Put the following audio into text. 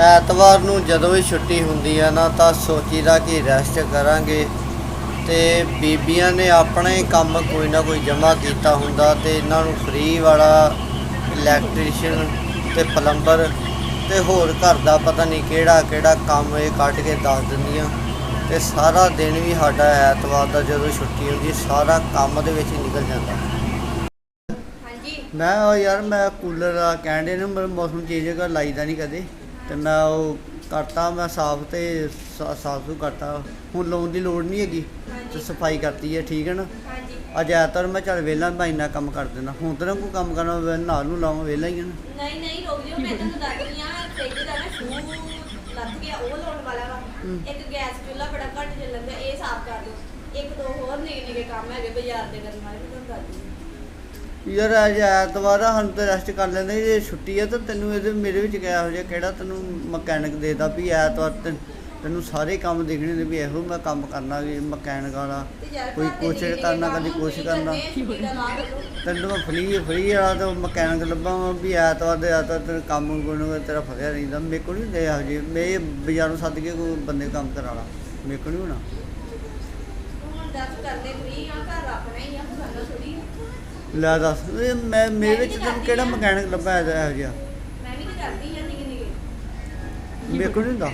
ਐਤਵਾਰ ਨੂੰ ਜਦੋਂ ਵੀ ਛੁੱਟੀ ਹੁੰਦੀ ਆ ਨਾ ਤਾਂ ਸੋਚੀਦਾ ਕਿ ਰੈਸਟ ਕਰਾਂਗੇ। ਤੇ ਬੀਬੀਆਂ ਨੇ ਆਪਣਾ ਕੰਮ ਕੋਈ ਨਾ ਕੋਈ ਜਮ੍ਹਾਂ ਕੀਤਾ ਹੁੰਦਾ ਤੇ ਇਹਨਾਂ ਨੂੰ ਫ੍ਰੀ ਵਾਲਾ ਇਲੈਕਟ੍ਰੀਸ਼ੀਅਨ ਤੇ ਪਲੰਬਰ ਤੇ ਹੋਰ ਘਰ ਦਾ ਪਤਾ ਨਹੀਂ ਕਿਹੜਾ ਕਿਹੜਾ ਕੰਮ ਇਹ ਕੱਢ ਕੇ ਦੱਸ ਦਿੰਦੀਆਂ। ਤੇ ਸਾਰਾ ਦਿਨ ਵੀ ਸਾਡਾ ਐਤਵਾਰ ਦਾ ਜਦੋਂ ਛੁੱਟੀ ਹੁੰਦੀ ਸਾਰਾ ਕੰਮ ਦੇ ਵਿੱਚ ਨਿਕਲ ਜਾਂਦਾ। ਹਾਂਜੀ। ਮੈਂ ਉਹ ਯਾਰ ਮੈਂ ਕੂਲਰ ਆ ਕਹਿੰਦੇ ਨੇ ਮੌਸਮ ਚੇਂਜ ਕਰ ਲਾਈਦਾ ਨਹੀਂ ਕਦੇ। ਤੇ ਮੈਂ ਉਹ ਕਰਤਾ ਮੈਂ ਸਾਫ਼ ਤੇ ਸਾਫ਼ ਸੁ ਕਰਤਾ। ਹੁਣ ਲਾਉਣ ਦੀ ਲੋੜ ਨਹੀਂ ਹੈਗੀ ਤੇ ਸਫ਼ਾਈ ਕਰਤੀ ਹੈ ਠੀਕ ਹੈ ਨਾ? ਹਾਂਜੀ। ਅੱਜ ਐਤਵਾਰ ਮੈਂ ਚੱਲ ਵਿਹਲਾ ਮੈਂ ਇੰਨਾ ਕੰਮ ਕਰ ਦੇਣਾ ਹੁਣ ਤਾਂ ਕੋਈ ਕੰਮ ਕਰਨਾ ਹੋਵੇ ਨਾਲ ਨੂੰ ਲਾਵਾਂ ਵਿਹਲਾ ਹੀ ਨਾ। ਨਹੀਂ ਨਹੀਂ ਰੁਕ ਜਾਓ ਮੈਂ ਤੁਹਾਨੂੰ ਦੱਸਦੀ ਆ ਫ੍ਰਿਜ ਦਾ ਨਾ ਸ਼ੂ ਲੱਗ ਗਿਆ ਉਹ ਲਾਉਣ ਵਾਲਾ ਵਾ। ਇੱਕ ਗੈਸ ਚੁੱਲ੍ਹਾ ਬੜਾ ਘੱਟ ਚੱਲਣ ਦਾ ਇਹ ਸਾਫ਼ ਕਰ ਦਿਓ। ਇੱਕ ਦੋ ਹੋਰ ਨਿੱਕੇ ਨਿੱਕੇ ਕੰਮ ਹੈਗੇ ਬਾਜ਼ਾਰ ਦੇ ਕਰਨ ਵਾਲੇ ਵੀ ਤੁਹਾਨੂੰ ਦੱਸ ਦਿੰਦੀ ਯਾਰ ਅੱਜ ਐਤਵਾਰ ਆ ਹੁਣ ਤੇ ਰੈਸਟ ਕਰ ਲੈਂਦੇ ਜੇ ਛੁੱਟੀ ਆ ਤਾਂ ਤੈਨੂੰ ਇਹਦੇ ਮੇਰੇ ਵਿੱਚ ਕਿਹਾ ਹੋ ਜਾ ਕਿਹੜਾ ਤੈਨੂੰ ਮਕੈਨਿਕ ਦੇਦਾ ਵੀ ਐਤਵਾਰ ਤੈਨੂੰ ਤੈਨੂੰ ਸਾਰੇ ਕੰਮ ਦੇਖਣੇ ਨੇ ਵੀ ਇਹੋ ਮੈਂ ਕੰਮ ਕਰਨਾ ਵੀ ਮਕੈਨਿਕ ਵਾਲਾ ਕੋਈ ਕੋਸ਼ਿਸ਼ ਨਿੱਕੇ ਕਰਨਾ, ਕਦੀ ਕੋਸ਼ਿਸ਼ ਕਰਨਾ। ਤੈਨੂੰ ਮੈਂ ਫ੍ਰੀ ਫ੍ਰੀ ਵਾਲਾ ਤੇ ਮਕੈਨਿਕ ਲੱਭਾਂ ਵਾਂ ਐਤਵਾਰ ਦੇ ਐਤਵਾਰ ਤੇਰਾ ਕੰਮ ਕੋਈ ਤੇਰਾ ਫਸਿਆ ਰਹਿੰਦਾ। ਮੇਰੇ ਕੋਲ ਨਹੀਂ ਦੇ ਇਹੋ ਜਿਹੇ ਮੈਂ ਬਾਜ਼ਾਰੋਂ ਸੱਦ ਕੇ ਕੋਈ ਬੰਦੇ ਕੰਮ ਕਰਾਣਾ ਮੇਰੇ ਕੋਲ ਨਹੀਂ ਹੋਣਾ। ਹੁਣ ਦੱਸ ਕਰਦੇ ਫ੍ਰੀ ਆ ਘਰ ਆਪਣਾ ਹੀ ਆ ਸਾਨੂੰ ਥੋੜੀ ਲੈ ਦੱਸ। ਇਹ ਮੈਂ ਮੇਰੇ ਵਿੱਚ ਤੈਨੂੰ ਕਿਹੜਾ ਮਕੈਨਿਕ ਲੱਭਾ ਇਹੋ ਜਿਹਾ? ਮੈਂ ਵੀ ਤਾਂ ਕਰਦੀ ਆ ਨਿੱਕੇ ਨਿੱਕੇ। ਕੋਲ ਨਹੀਂ ਹੁੰਦਾ।